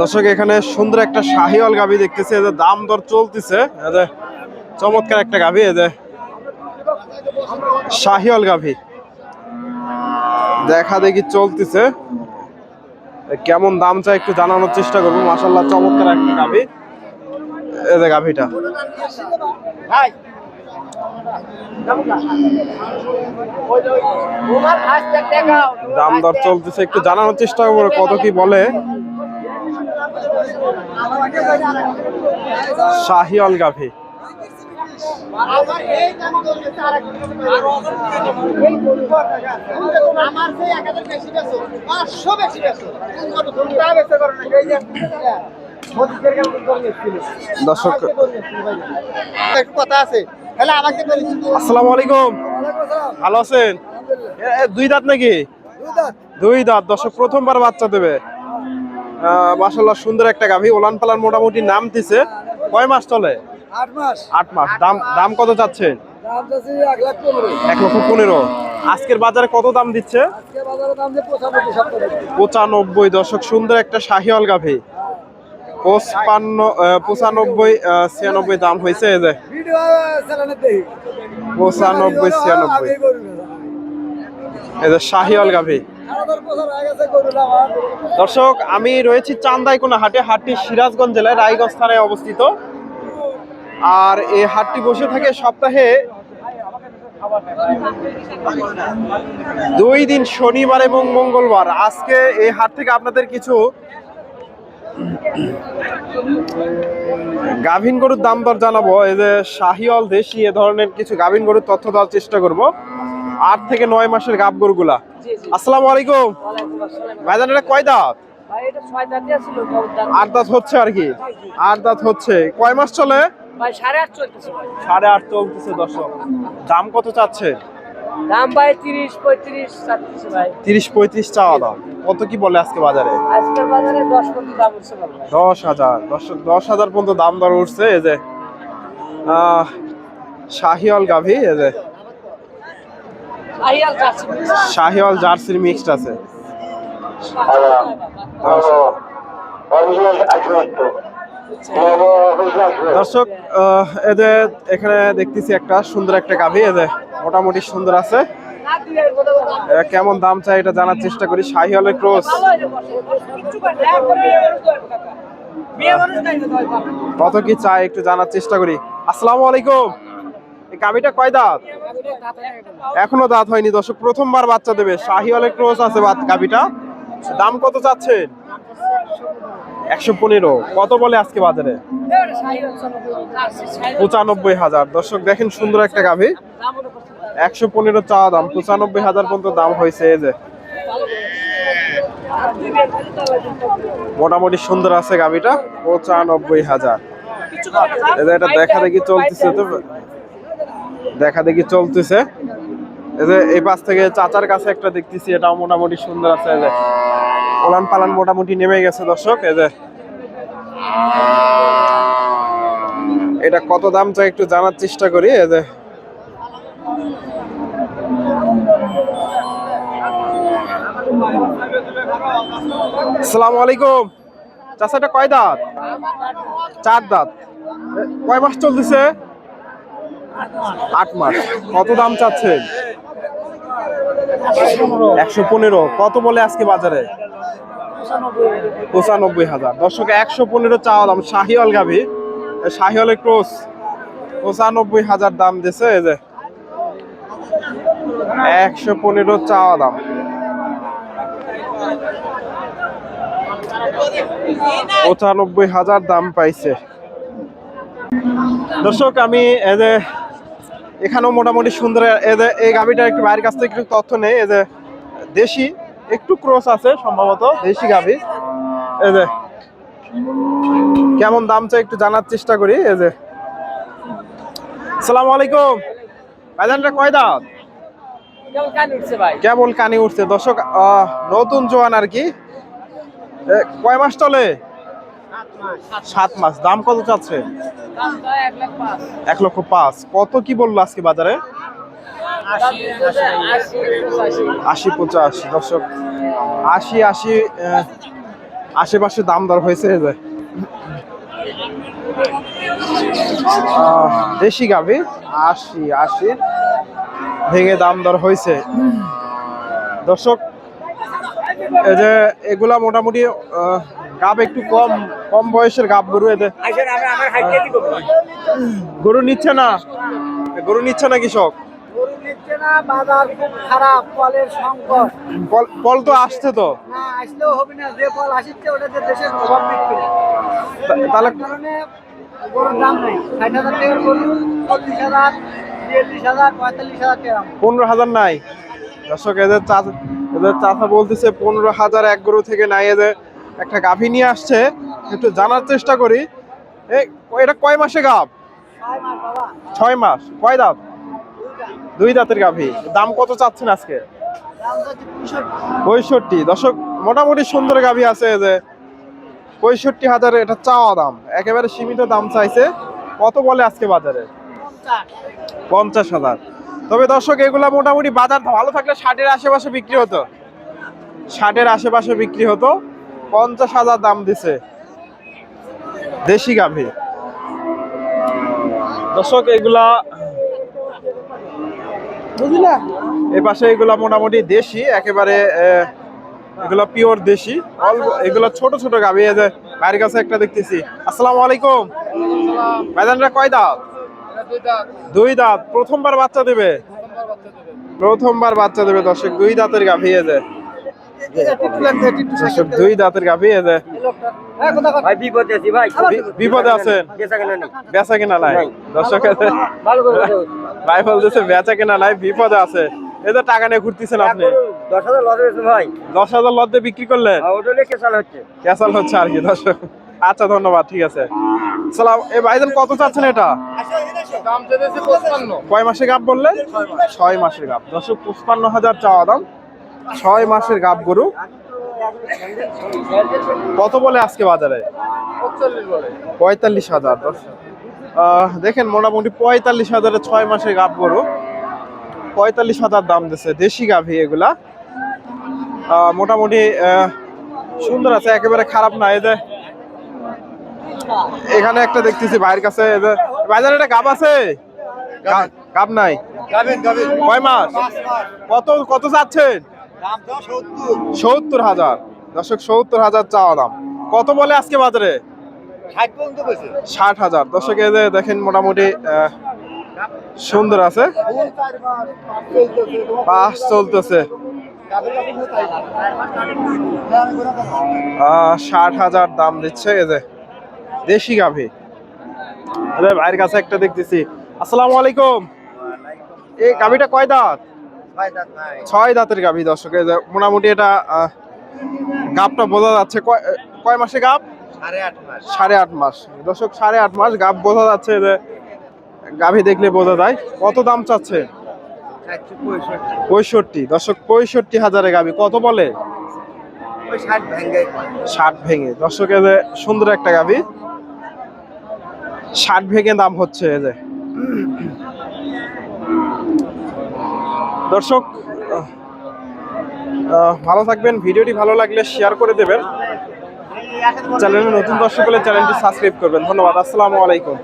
দর্শক, এখানে সুন্দর একটা শাহিওয়াল গাভি দেখতেছে। এদের দাম দর চলতেছে। এদের চমৎকার একটা গাভি এদের শাহিওয়াল গাভি। দেখা দেখি চলতেছে। কেমন দাম চাই একটু জানানোর চেষ্টা করব। মাসাল্লাহ চমৎকার একটা গাভি। এদের গাভিটা। দাম দর চলতেছে, একটু জানানোর চেষ্টা করব, কত কি বলে। শাহিওয়াল গাভি। দর্শক একটু কথা আছে তাহলে আমাকে আসসালামু আলাইকুম। ভালো আছেন? দুই দাঁত নাকি? দুই দাঁত। দর্শক প্রথমবার বাচ্চা দেবে। মাসাল্লাহ সুন্দর একটা গাভী। ওলান পালান মোটামুটি নাম দিছে। কয় মাস চলে? আট মাস। আট মাস। দাম দাম কত চাচ্ছেন দাম এক লক্ষ পনেরো। আজকের বাজারে কত দাম দিচ্ছে? পঁচানব্বই দশক সুন্দর একটা শাহিওয়াল গাভী। পঁচপান্ন পঁচানব্বই ছিয়ানব্বই দাম হয়েছে এই যে। দেখি। পঁচানব্বই ছিয়ানব্বই। এই যে শাহিওয়াল গাভী। দর্শক, আমি রয়েছি চান্দাইকোনা হাটে হাটটি সিরাজগঞ্জ জেলায় রায়গঞ্জ থানায় অবস্থিত। আর এই হাটটি বসে থাকে সপ্তাহে দুই দিন শনিবার এবং মঙ্গলবার। আজকে এই হাট থেকে আপনাদের কিছু গাভিন গরুর দাম দর জানাব। এই যে শাহিওয়াল দেশি, এ ধরনের কিছু গাভিন গরুর তথ্য দেওয়ার চেষ্টা করব। আট থেকে নয় মাসের গাব গরুগুলা আসসালামু আলাইকুম। ভাইজান এটা কয় দাঁত? আট দাঁত হচ্ছে আর কি? আট দাঁত হচ্ছে। কয় মাস চলে? ভাই সাড়ে আট চলতেছে দর্শক। দাম কত চাচ্ছে? দাম ভাই তিরিশ পঁয়ত্রিশ চাচ্ছে ভাই। তিরিশ পঁয়ত্রিশ চাওয়া দাম। কত কি বলে আজকে বাজারে? দশ পর্যন্ত দাম উঠছে দশ হাজার। দশ দশ হাজার পর্যন্ত দাম দর উঠছে এই যে শাহিওয়াল গাভি এই যে। শাহিওয়াল জার্সির মিক্সড আছে। দর্শক এদের এখানে দেখতেছি একটা সুন্দর একটা গাভী এদের মোটামুটি সুন্দর আছে। কেমন দাম চাই এটা জানার চেষ্টা করি। শাহিওয়ালের ক্রস। কত কি চাই একটু জানার চেষ্টা করি। আসসালামু আলাইকুম। গাভিটা কয় দাঁত? এখনও দাঁত হয়নি দর্শক, প্রথমবার বাচ্চা দেবে। শাহিওয়ালের ক্রস আছে গাভিটা। দাম কত চাচ্ছেন? একশো পনেরো। কত বলে আজকে বাজারে? পঁচানব্বই হাজার। দর্শক, দেখেন সুন্দর একটা গাভি। একশো পনেরো চাওয়া দাম। পঁচানব্বই হাজার পর্যন্ত দাম হয়েছে এই যে। মোটামুটি সুন্দর আছে গাভিটা। পঁচানব্বই হাজার। এটা দেখা দেখি চলতেছে তো। দেখা দেখি চলতেছে। এই যে এই পাশ থেকে চাচার কাছে একটা দেখতেছি, এটাও মোটামুটি সুন্দর আছে, এই যে ওলান পালান মোটামুটি নেমে গেছে দর্শক, এই যে। এটা কত দাম চাই একটু জানার চেষ্টা করি, এই যে। এটা কয় দাঁত? চার দাঁত। কয় মাস চলতেছে? আট মাস। কত দাম চাচ্ছেন? একশো পনেরো। কত বলে আজকে বাজারে? পঁচানব্বই হাজার। দর্শক, একশো পনেরো চাওয়া দাম। শাহিওয়াল গাভি। শাহিওয়ালের ক্রোস। পঁচানব্বই হাজার দাম দিছে, এই যে। একশো পনেরো চাওয়া দাম। পঁচানব্বই হাজার দাম পাইছে। দর্শক, আমি এদের এখানেও মোটামুটি সুন্দর এই গাভিটার একটু বাইরের কাছ থেকে একটু তথ্য নেই। এদের দেশি একটু ক্রস আছে সম্ভবত দেশি গাভি। এদের কেমন দাম চাই একটু জানার চেষ্টা করি এদের সালাম আলাইকুম। ভাইজানটা কয় দাঁত? কেমন কান উঠছে ভাই? কেবল কানে উঠছে? দর্শক আহ, নতুন জোয়ান আর কি। কয় মাস চলে? সাত মাস। দাম কত চাচ্ছে? এক লক্ষ পাঁচ। কত কি বলল আজকে বাজারে? আশি পঁচাশি। দর্শক আশি আশি আশেপাশে দাম দর হয়েছে যে। দেশি গাভি। আশি আশি। ভেঙে দাম দর হয়েছে। দর্শক এই যে এগুলা মোটামুটি গাব একটু কম কম বয়সের গাব গরু এদের। গরু নিচ্ছে না? গরু নিচ্ছে না কৃষক? গরু নিচ্ছে না বাজার খুব খারাপ ফলের সংকট। ফল- ফল তো আসছে তো। না আসলেও হবে না যে ফল আসছে ওটাতে দেশের প্রভাব বিক্রি তাহলে পনেরো হাজার নাই। দর্শক এদের চাচা এদের চাচা বলতেছে পনেরো হাজার এক গরু থেকে নাই এদের। একটা গাভী নিয়ে আসছে, একটু জানার চেষ্টা করি। এটা কয় মাসে গাভ? ছয় মাস কয় দাঁত? দুই দাঁতের গাভী। দাম কত চাচ্ছেন আজকে? পঁয়ষট্টি। দর্শক, মোটামুটি সুন্দর গাভী আছে যে, পঁয়ষট্টি হাজার এটা চাওয়া দাম। একেবারে সীমিত দাম চাইছে। কত বলে আজকে বাজারে? পঞ্চাশ হাজার। তবে দর্শক, এগুলা মোটামুটি বাজার ভালো থাকলে ষাটের আশেপাশে বিক্রি হতো। ষাটের আশেপাশে বিক্রি হতো। পঞ্চাশ হাজার দাম দিছে। দেশি গাভী। দর্শক, এগুলা বুঝলা? এই পাশে এগুলা মোটামুটি দেশি, একেবারে এগুলা পিওর দেশি। অল্প এগুলা ছোট ছোট গাভী, এই যে কাছে একটা দেখতেছি। আসসালামু আলাইকুম। ভাইজানরা কয় দাঁত? দুই দাঁত। প্রথমবার বাচ্চা দেবে? প্রথমবার বাচ্চা দেবে। দর্শক, দুই দাঁতের গাভী এ যে। দুই দাঁতের গাভী এ ভাই বিপদে আছি ভাই। বিপদে আছেন? কেসা কেন নেই। বেচা কেনা নাই? দর্শক এ যে ভালো করে বলো। ভাই বলতেছে বেচা কেনা নাই বিপদে আছে। এই যে টাকা নিয়ে ঘুরতেছেন আপনি। দশ হাজার লস ভাই। দশ হাজার লদ্দে বিক্রি কেসাল হচ্ছে। ক্যাসাল হচ্ছে আর কি দর্শক। আচ্ছা ধন্যবাদ ঠিক আছে। সালাম এই ভাইজান কত চাচ্ছেন এটা? দাম চেয়েছে পঁচপান্ন। কয় মাসের গাব বললেন ছয় মাসের গাব দশক পঁচপান্ন হাজার চাওয়া দাম। ছয় মাসের গাব গরু। কত বলে আজকে বাজারে? পঁয়তাল্লিশ হাজার দেখেন মোটামুটি পঁয়তাল্লিশ হাজারে ছয় মাসের গাব গরু। পঁয়তাল্লিশ হাজার দাম দিচ্ছে দেশি গাভী এগুলা। মোটামুটি সুন্দর আছে একেবারে খারাপ না। এই যে এখানে একটা দেখতেছি ভাইয়ের কাছে ভাইজান এটা গাব আছে? গাব নাই? কয় মাস। কত কত চাচ্ছেন? সত্তর হাজার। দর্শক সত্তর হাজার চাওয়া দাম। কত বলে আজকে বাজারে? ষাট হাজার। দর্শক এই যে দেখেন মোটামুটি সুন্দর আছে। পাস চলতেছে। ষাট হাজার দাম দিচ্ছে এই যে দেশি গাভী। আরে ভাইয়ের কাছে একটা দেখতেছি। আসসালামু আলাইকুম। এই গাভীটা কয় দাঁত? ছয় দাঁতের গাভী দর্শক মোটামুটি এটা গাবটা বোঝা যাচ্ছে কয় কয় মাসে গাব সাড়ে আট মাস। দর্শক সাড়ে আট মাস গাব বোঝা যাচ্ছে যে গাভী দেখলে বোঝা যায়। কত দাম চাচ্ছে? পঁয়ষট্টি। দর্শক পঁয়ষট্টি হাজারে গাভী। কত বলে? ষাট ভেঙে। দর্শক যে সুন্দর একটা গাভী। ষাট ভেঙে দাম হচ্ছে এই যে। দর্শক ভালো থাকবেন। ভিডিওটি ভালো লাগলে শেয়ার করে দেবেন। চ্যানেলে নতুন দর্শক হলে চ্যানেলটি সাবস্ক্রাইব করবেন। ধন্যবাদ। আসসালামু আলাইকুম।